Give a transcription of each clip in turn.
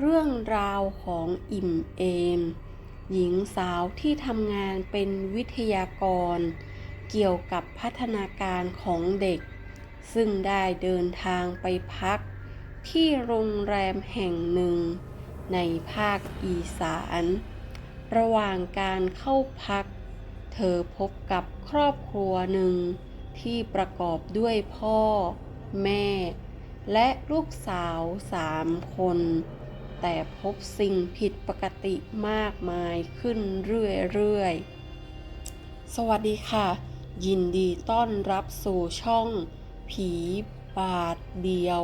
เรื่องราวของอิ่มเอม หญิงสาวที่ทำงานเป็นวิทยากร เกี่ยวกับพัฒนาการของเด็ก ซึ่งได้เดินทางไปพัก ที่โรงแรมแห่งหนึ่ง ในภาคอีสาน ระหว่างการเข้าพัก เธอพบกับครอบครัวหนึ่ง ที่ประกอบด้วยพ่อ แม่ และลูกสาวสามคน แต่พบสิ่งผิดปกติมากมายขึ้นเรื่อยๆ สวัสดีค่ะ ยินดีต้อนรับสู่ช่อง ผีบาทเดียว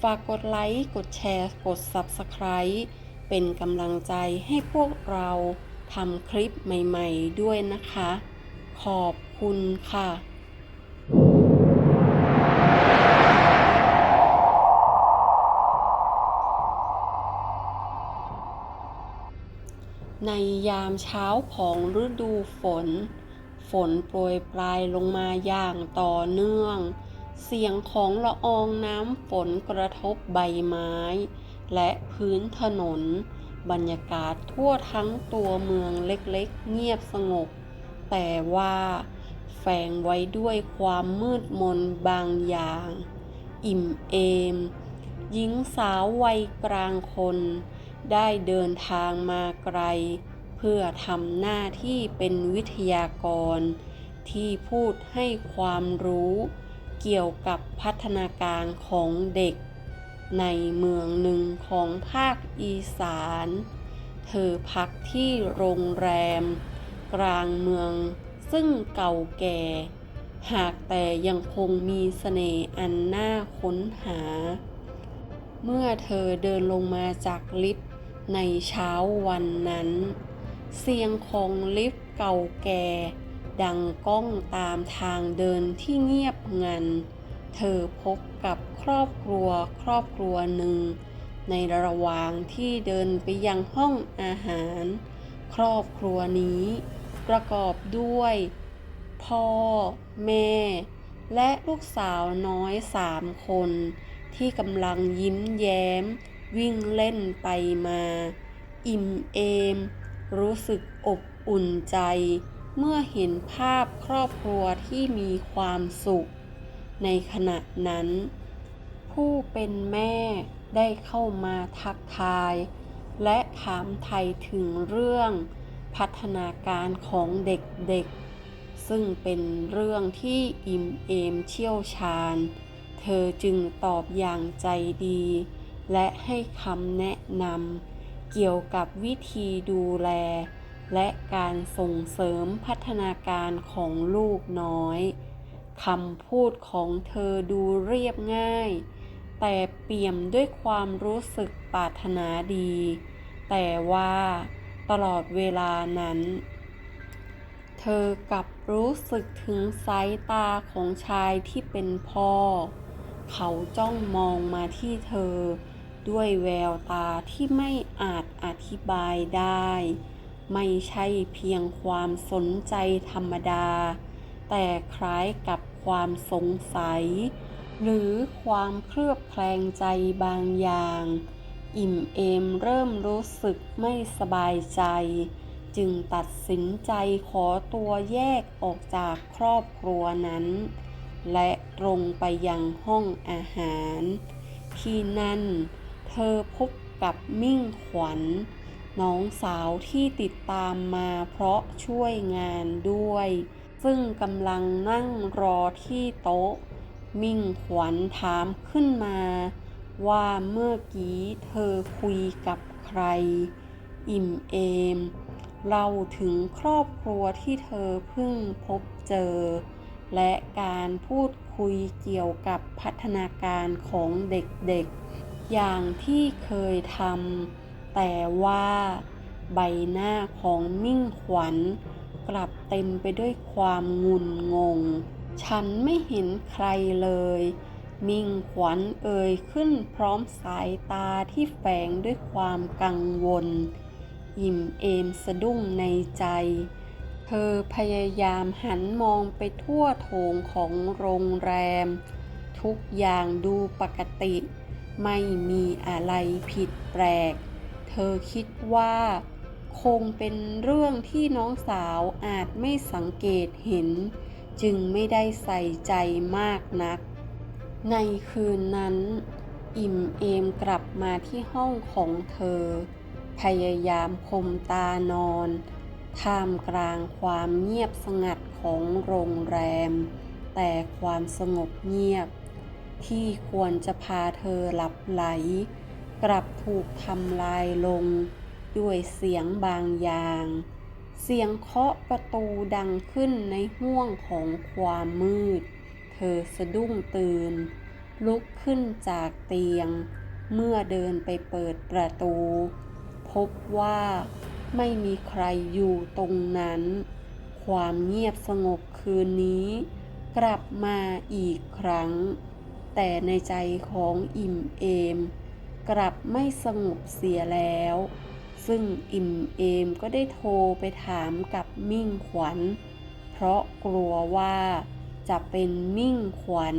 ฝากกดไลค์ กดแชร์ กด Subscribe เป็นกำลังใจให้พวกเราทำคลิปใหม่ๆด้วยนะคะ ขอบคุณค่ะ ในยามเช้าของฤดูฝน ฝนโปรยปลายลงมาอย่างต่อเนื่อง เสียงของละอองน้ำฝนกระทบใบไม้ และพื้นถนน บรรยากาศทั่วทั้งตัวเมืองเล็กๆ เงียบสงบ แต่ว่าแฝงไว้ด้วยความมืดมนบางอย่าง อิ่มเอม หญิงสาววัยกลางคน ได้เดินทางมาไกล เพื่อทำหน้าที่เป็นวิทยากร ที่พูดให้ความรู้ เกี่ยวกับพัฒนาการของเด็ก ในเมืองหนึ่งของภาคอีสาน เธอพักที่โรงแรม กลางเมืองซึ่งเก่าแก่ หากแต่ยังคงมีเสน่ห์อันน่าค้นหา เมื่อเธอเดินลงมาจากลิฟต์ ในเช้าวันนั้น เสียงของลิฟต์เก่าแก่ดังก้องตามทางเดินที่เงียบงัน เธอพบกับครอบครัวครอบครัวหนึ่ง ในระหว่างที่เดินไปยังห้องอาหาร ครอบครัวนี้ประกอบด้วย พ่อ แม่ และลูกสาวน้อยสามคน ที่กำลังยิ้มแย้ม วิ่งเล่นไปมา อิ่มเอม รู้สึกอบอุ่นใจ เมื่อเห็นภาพครอบครัวที่มีความสุข ในขณะนั้น ผู้เป็นแม่ได้เข้ามาทักทาย และถามไทยถึงเรื่อง พัฒนาการของเด็กๆ ซึ่งเป็นเรื่องที่อิ่มเอมเชี่ยวชาญ เธอจึงตอบอย่างใจดี และให้คำแนะนำเกี่ยวกับวิธีดูแล และการส่งเสริมพัฒนาการของลูกน้อยคำพูดของเธอดูเรียบง่าย แต่เปี่ยมด้วยความรู้สึกปรารถนาดี แต่ว่าตลอดเวลานั้น เธอกลับรู้สึกถึงสายตาของชายที่เป็นพ่อ เขาจ้องมองมาที่เธอ ด้วยแววตาที่ไม่อาจอธิบายได้ ไม่ใช่เพียงความสนใจธรรมดา แต่คล้ายกับความสงสัย หรือความเคลือบแคลงใจบางอย่าง อิ่มเอมเริ่มรู้สึกไม่สบายใจ จึงตัดสินใจขอตัวแยกออกจากครอบครัวนั้น และตรงไปยังห้องอาหาร ที่นั่น เธอพบกับมิ่งขวัญ น้องสาวที่ติดตามมาเพราะช่วยงานด้วย ซึ่งกำลังนั่งรอที่โต๊ะ มิ่งขวัญถามขึ้นมา ว่าเมื่อกี้เธอคุยกับใคร อิ่มเอมเล่าถึงครอบครัวที่เธอเพิ่งพบเจอ และการพูดคุยเกี่ยวกับพัฒนาการของเด็กๆ อย่างที่เคยทำแต่ว่าใบหน้าของมิ่งขวัญ กลับเต็มไปด้วยความงุนงง ฉันไม่เห็นใครเลย มิ่งขวัญเอ่ยขึ้นพร้อมสายตาที่แฝงด้วยความกังวล อิ่มเอมสะดุ้งในใจ เธอพยายามหันมองไปทั่วโถงของโรงแรม ทุกอย่างดูปกติ ไม่มีอะไรผิดแปลก เธอคิดว่า คงเป็นเรื่องที่น้องสาวอาจไม่สังเกตเห็น จึงไม่ได้ใส่ใจมากนัก ในคืนนั้น อิ่มเอมกลับมาที่ห้องของเธอ พยายามคมตานอนท่ามกลางความเงียบสงัดของโรงแรม แต่ความสงบเงียบ ที่ควรจะพาเธอหลับไหล กลับถูกทำลายลง ด้วยเสียงบางอย่าง เสียงเคาะประตูดังขึ้นในห้วงของความมืด เธอสะดุ้งตื่น ลุกขึ้นจากเตียง เมื่อเดินไปเปิดประตู พบว่าไม่มีใครอยู่ตรงนั้น ความเงียบสงบคืนนี้ กลับมาอีกครั้ง แต่ในใจของอิ่มเอม กลับไม่สงบเสียแล้ว ซึ่งอิ่มเอมก็ได้โทรไปถามกับมิ่งขวัญ เพราะกลัวว่าจะเป็นมิ่งขวัญ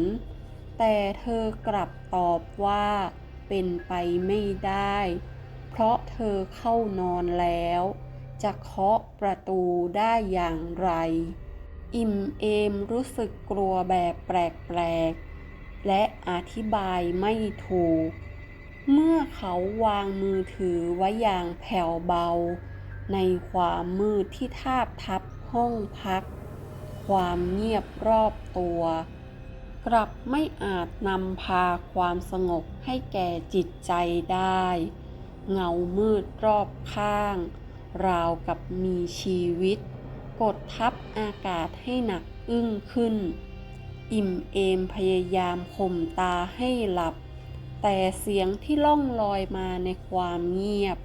แต่เธอกลับตอบว่าเป็นไปไม่ได้ เพราะเธอเข้านอนแล้ว จะเคาะประตูได้อย่างไร อิ่มเอมรู้สึกกลัวแบบแปลกๆ และอธิบายไม่ถูก เมื่อเขาวางมือถือไว้อย่างแผ่วเบา ในความมืดที่ทาบทับห้องพัก ความเงียบรอบตัว กลับไม่อาจนำพาความสงบให้แก่จิตใจได้ เงามืดรอบข้าง ราวกับมีชีวิต กดทับอากาศให้หนักอึ้งขึ้น อิ่มเอมพยายามข่มตาให้หลับ แต่เสียงที่ล่องลอยมาในความเงียบ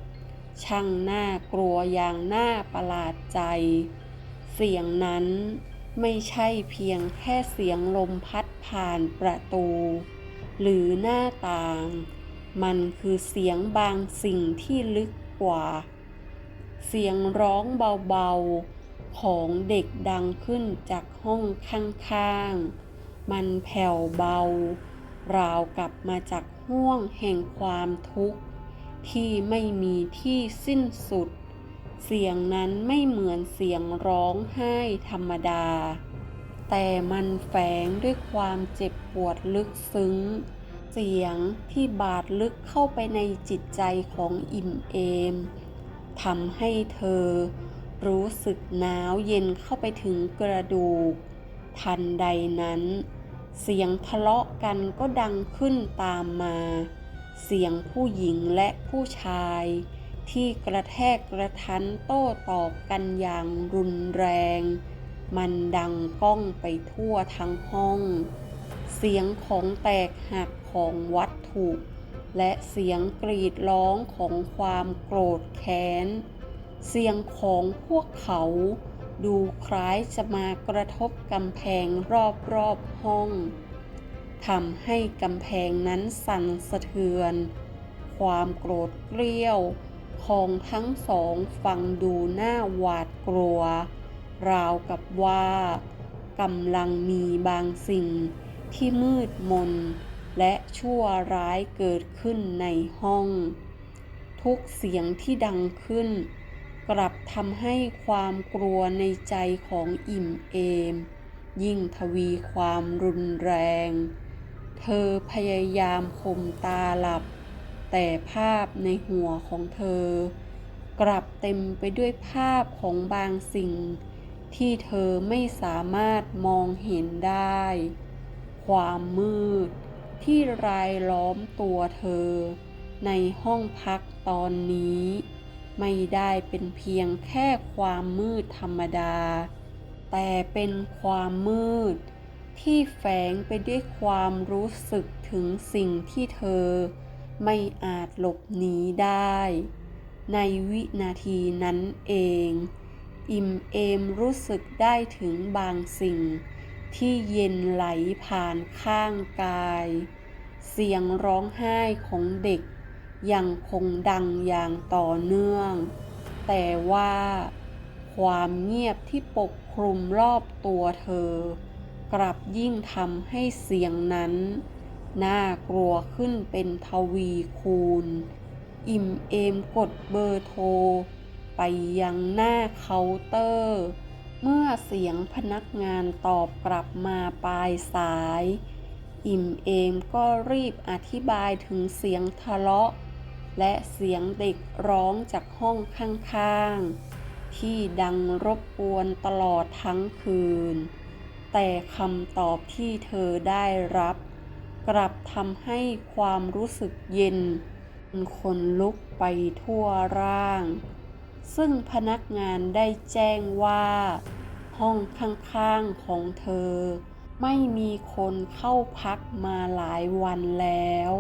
ช่างน่ากลัวอย่างน่าประหลาดใจ เสียงนั้นไม่ใช่เพียงแค่เสียงลมพัดผ่านประตู หรือหน้าต่าง มันคือเสียงบางสิ่งที่ลึกกว่า เสียงร้องเบาๆของเด็กดังขึ้นจากห้องข้างๆ มันแผ่วเบา ราวกับมาจากห้วงแห่งความทุกข์ ที่ไม่มีที่สิ้นสุด เสียงนั้นไม่เหมือนเสียงร้องไห้ธรรมดา แต่มันแฝงด้วยความเจ็บปวดลึกซึ้ง เสียงที่บาดลึกเข้าไปในจิตใจของอิ่มเอมทำให้เธอรู้สึกหนาวเย็นเข้าไปถึงกระดูก ทันใดนั้น เสียงทะเลาะกันก็ดังขึ้นตามมา เสียงผู้หญิงและผู้ชาย ที่กระแทกกระทันโต้ตอบกันอย่างรุนแรง มันดังก้องไปทั่วทั้งห้อง เสียงของแตกหักของวัตถุและเสียงกรีดร้องของความโกรธแค้น เสียงของพวกเขา ดูคล้ายจะมากระทบกำแพงรอบๆห้องทำให้กำแพงนั้นสั่นสะเทือน ความโกรธเกรี้ยวของทั้งสองฟังดูหน้าหวาดกลัว ราวกับว่ากำลังมีบางสิ่งที่มืดมน และชั่วร้ายเกิดขึ้นในห้อง ทุกเสียงที่ดังขึ้น กลับทำให้ความกลัวในใจของอิ่มเอม ยิ่งทวีความรุนแรง เธอพยายามข่มตาหลับ แต่ภาพในหัวของเธอ กลับเต็มไปด้วยภาพของบางสิ่ง ที่เธอไม่สามารถมองเห็นได้ ความมืดที่รายล้อมตัวเธอ ในห้องพักตอนนี้ ไม่ได้เป็นเพียงแค่ความมืดธรรมดา แต่เป็นความมืด ที่แฝงไปด้วยความรู้สึกถึงสิ่งที่เธอ ไม่อาจหลบหนีได้ ในวินาทีนั้นเอง อิมเอมรู้สึกได้ถึงบางสิ่ง ที่เย็นไหลผ่านข้างกาย เสียงร้องไห้ของเด็ก ยังคงดังอย่างต่อเนื่อง แต่ว่าความเงียบที่ปกคลุมรอบตัวเธอ กลับยิ่งทำให้เสียงนั้น น่ากลัวขึ้นเป็นทวีคูณ อิ่มเอมกดเบอร์โทร ไปยังหน้าเคาน์เตอร์ เมื่อเสียงพนักงานตอบกลับมาปลายสาย อิ่มเอมก็รีบอธิบายถึงเสียงทะเลาะ และเสียงเด็กร้องจากห้องข้างๆ ที่ดังรบกวนตลอดทั้งคืน แต่คำตอบที่เธอได้รับ กลับทำให้ความรู้สึกเย็นคนลุกไปทั่วร่าง ซึ่งพนักงานได้แจ้งว่า ห้องข้างๆของเธอ ไม่มีคนเข้าพักมาหลายวันแล้ว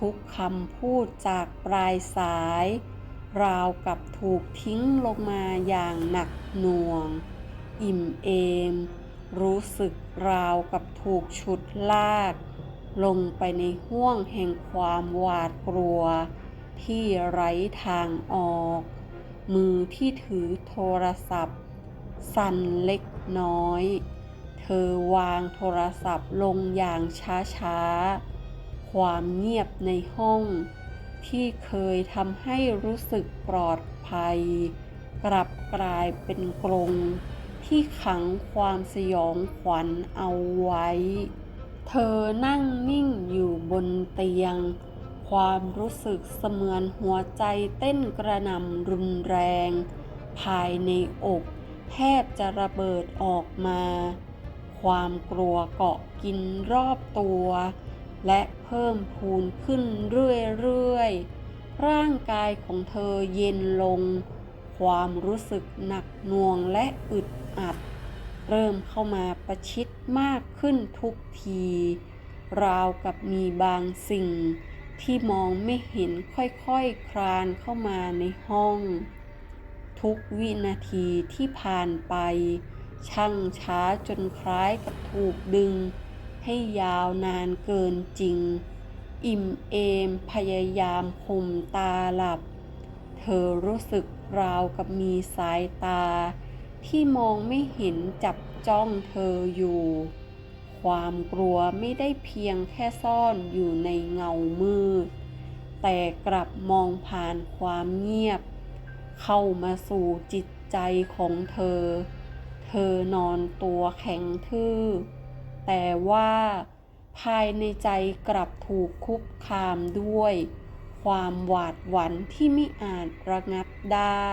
ทุกคำพูดจากปลายสาย ราวกับถูกทิ้งลงมาอย่างหนักหน่วง อิ่มเอม รู้สึกราวกับถูกฉุดลาก ลงไปในห้วงแห่งความหวาดกลัว ที่ไร้ทางออก มือที่ถือโทรศัพท์ สั่นเล็กน้อย เธอวางโทรศัพท์ลงอย่างช้าๆ ความเงียบในห้อง ที่เคยทำให้รู้สึกปลอดภัย กลับกลายเป็นกรงที่ขังความสยองขวัญเอาไว้ เธอนั่งนิ่งอยู่บนเตียง ความรู้สึกเสมือนหัวใจเต้นกระหน่ำรุนแรง ภายในอกแทบจะระเบิดออกมา ความกลัวเกาะกินรอบตัว และเพิ่มพูนขึ้นเรื่อยๆ ร่างกายของเธอเย็นลง ความรู้สึกหนักหน่วงและอึดอัด เริ่มเข้ามาประชิดมากขึ้นทุกที ราวกับมีบางสิ่งที่มองไม่เห็นค่อยๆคลานเข้ามาในห้อง ทุกวินาทีที่ผ่านไป ช่างช้าจนคล้ายกับถูกดึง ให้ยาวนานเกินจริง อิ่มเอมพยายามข่มตาหลับ เธอรู้สึกราวกับมีสายตา ที่มองไม่เห็นจับจ้องเธออยู่ ความกลัวไม่ได้เพียงแค่ซ่อนอยู่ในเงามืด แต่กลับมองผ่านความเงียบ เข้ามาสู่จิตใจของเธอ เธอนอนตัวแข็งทื่อ แต่ว่า ภายในใจกลับถูกคุกคามด้วย ความหวาดหวั่นที่ไม่อาจระงับได้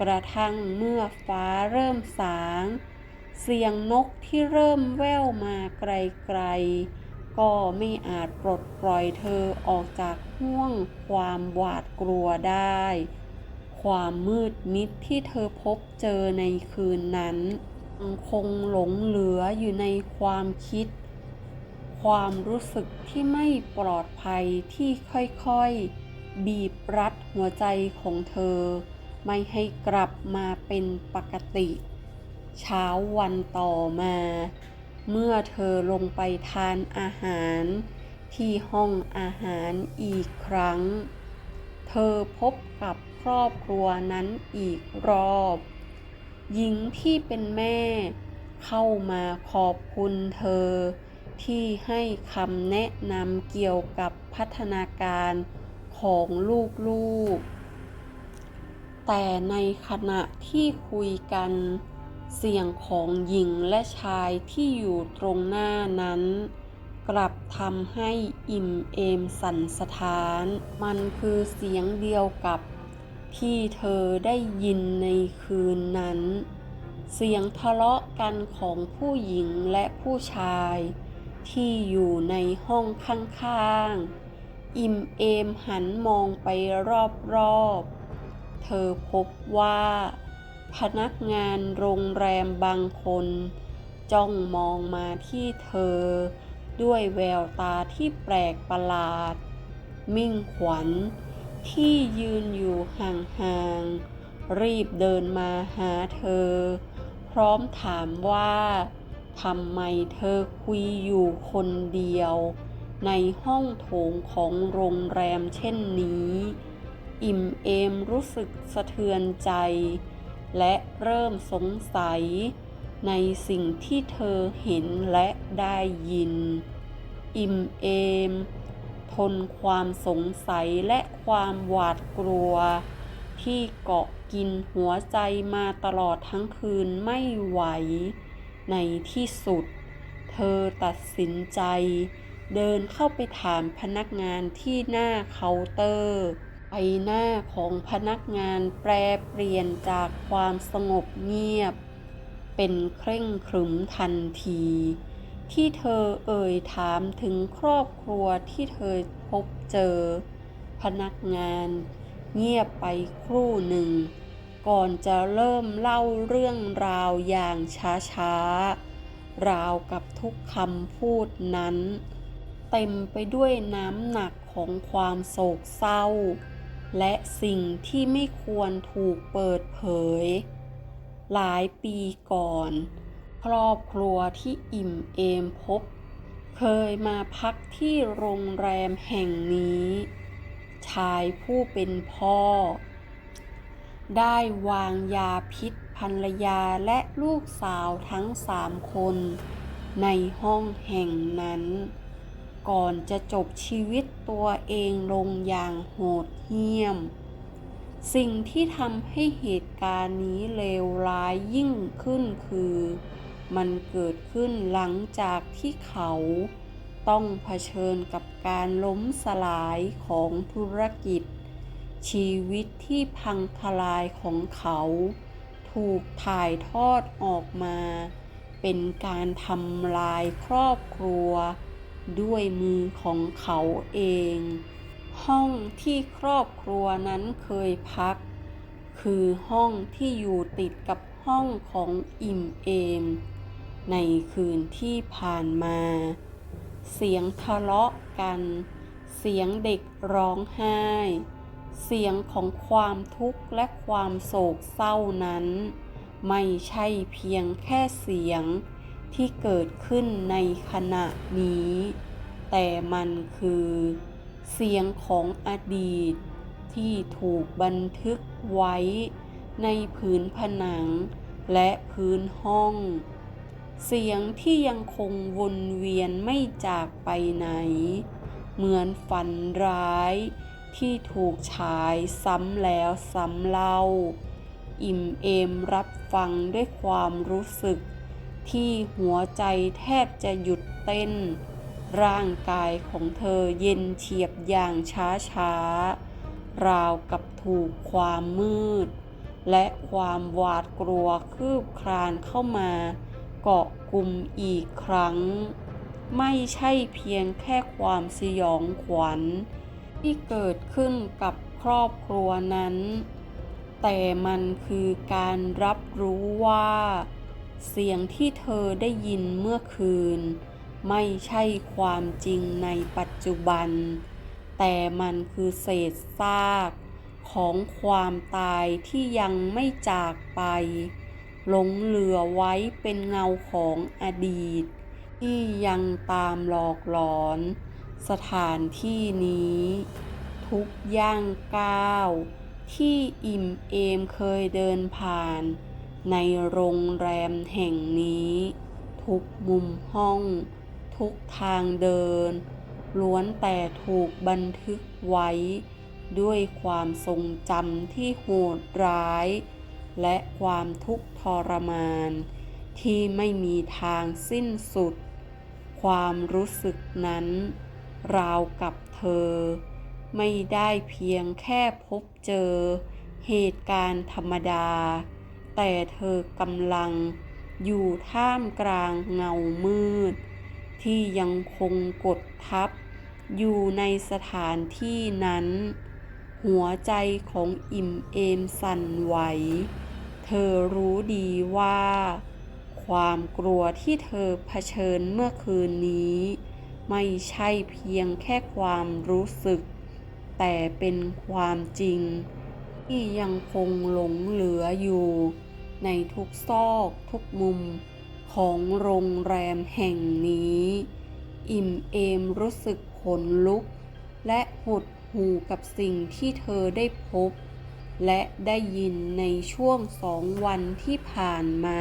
กระทั่งเมื่อฟ้าเริ่มสาง เสียงนกที่เริ่มแว่วมาไกลๆ ก็ไม่อาจปลดปล่อยเธอออกจากห่วงความหวาดกลัวได้ ความมืดมิดที่เธอพบเจอในคืนนั้น คงหลงเหลืออยู่ในความคิด ความรู้สึกที่ไม่ปลอดภัยที่ค่อยๆ บีบรัดหัวใจของเธอ ไม่ให้กลับมาเป็นปกติ เช้าวันต่อมา เมื่อเธอลงไปทานอาหาร ที่ห้องอาหารอีกครั้ง เธอพบกับครอบครัวนั้นอีกรอบ หญิงที่เป็นแม่ เข้ามาขอบคุณเธอ ที่ให้คำแนะนำเกี่ยวกับพัฒนาการของลูกๆ แต่ในขณะที่คุยกัน เสียงของหญิงและชายที่อยู่ตรงหน้านั้น กลับทำให้อิ่มเอมสันสะท้าน มันคือเสียงเดียวกับ ที่เธอได้ยินในคืนนั้น เสียงทะเลาะกันของผู้หญิงและผู้ชาย ที่อยู่ในห้องข้างๆ อิ่มเอมหันมองไปรอบๆ เธอพบว่า พนักงานโรงแรมบางคน จ้องมองมาที่เธอ ด้วยแววตาที่แปลกประหลาด มิ่งขวัญ ที่ยืนอยู่ห่างๆ รีบเดินมาหาเธอ พร้อมถามว่าทำไมเธอคุยอยู่คนเดียว ในห้องโถงของโรงแรมเช่นนี้ อิ่มเอมรู้สึกสะเทือนใจ และเริ่มสงสัย ในสิ่งที่เธอเห็นและได้ยิน อิ่มเอม ทนความสงสัยและความหวาดกลัว ที่เกาะกินหัวใจมาตลอดทั้งคืนไม่ไหว ในที่สุด เธอตัดสินใจ เดินเข้าไปถามพนักงานที่หน้าเคาน์เตอร์ใบหน้าของพนักงานแปรเปลี่ยนจากความสงบเงียบ เป็นเคร่งครึมทันที ที่เธอเอ่ยถามถึงครอบครัวที่เธอพบเจอ พนักงาน เงียบไปครู่หนึ่ง ก่อนจะเริ่มเล่าเรื่องราวอย่างช้าๆ ราวกับทุกคำพูดนั้น เต็มไปด้วยน้ำหนักของความโศกเศร้า และสิ่งที่ไม่ควรถูกเปิดเผย หลายปีก่อน ครอบครัวที่อิ่มเอมพบ เคยมาพักที่โรงแรมแห่งนี้ ชายผู้เป็นพ่อ ได้วางยาพิษภรรยาและลูกสาวทั้งสามคนในห้องแห่งนั้น ก่อนจะจบชีวิตตัวเองลงอย่างโหดเหี้ยม สิ่งที่ทำให้เหตุการณ์นี้เลวร้ายยิ่งขึ้นคือ มันเกิดขึ้นหลังจากที่เขาต้องเผชิญกับการล้มสลายของธุรกิจ ชีวิตที่พังทลายของเขา ถูกถ่ายทอดออกมา เป็นการทำลายครอบครัว ด้วยมือของเขาเอง ห้องที่ครอบครัวนั้นเคยพัก คือห้องที่อยู่ติดกับห้องของอิ่มเอม ในคืนที่ผ่านมา เสียงทะเลาะกัน เสียงเด็กร้องไห้ เสียงของความทุกข์และความโศกเศร้านั้น ไม่ใช่เพียงแค่เสียงที่เกิดขึ้นในขณะนี้ แต่มันคือ เสียงของอดีต ที่ถูกบันทึกไว้ ในผืนผนังและพื้นห้อง เสียงที่ยังคงวนเวียนไม่จากไปไหน เหมือนฝันร้ายที่ถูกฉายซ้ำแล้วซ้ำเล่า อิ่มเอมรับฟังด้วยความรู้สึก ที่หัวใจแทบจะหยุดเต้น ร่างกายของเธอเย็นเฉียบอย่างช้าช้าราวกับถูกความมืด และความหวาดกลัวคืบคลานเข้ามา เกาะกลุ่มอีกครั้ง ไม่ใช่เพียงแค่ความสยองขวัญ ที่เกิดขึ้นกับครอบครัวนั้น แต่มันคือการรับรู้ว่า เสียงที่เธอได้ยินเมื่อคืน ไม่ใช่ความจริงในปัจจุบัน แต่มันคือเศษซากของความตายที่ยังไม่จากไป หลงเหลือไว้เป็นเงาของอดีต ที่ยังตามหลอกหลอน สถานที่นี้ ทุกย่างก้าว ที่อิ่มเอมเคยเดินผ่าน ในโรงแรมแห่งนี้ ทุกมุมห้อง ทุกทางเดิน ล้วนแต่ถูกบันทึกไว้ ด้วยความทรงจำที่โหดร้าย และความทุกข์ทรมาน ที่ไม่มีทางสิ้นสุด ความรู้สึกนั้น ราวกับเธอ ไม่ได้เพียงแค่พบเจอ เหตุการณ์ธรรมดา แต่เธอกำลังอยู่ท่ามกลางเงามืด ที่ยังคงกดทับ อยู่ในสถานที่นั้น หัวใจของอิ่มเอมสั่นไหว เธอรู้ดีว่า ความกลัวที่เธอเผชิญเมื่อคืนนี้ ไม่ใช่เพียงแค่ความรู้สึก แต่เป็นความจริง ที่ยังคงหลงเหลืออยู่ ในทุกซอกทุกมุมของโรงแรมแห่งนี้ อิ่มเอมรู้สึกขนลุก และหด หูกับสิ่งที่เธอได้พบ และได้ยินในช่วงสองวันที่ผ่านมา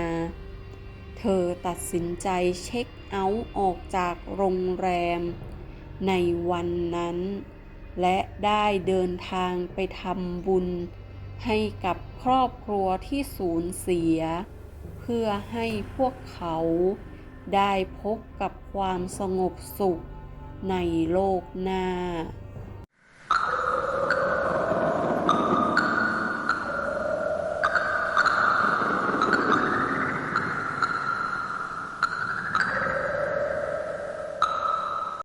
เธอตัดสินใจเช็คเอาท์ออกจากโรงแรม ในวันนั้น และได้เดินทางไปทำบุญ ให้กับครอบครัวที่สูญเสีย เพื่อให้พวกเขาได้พบกับความสงบสุขในโลกหน้า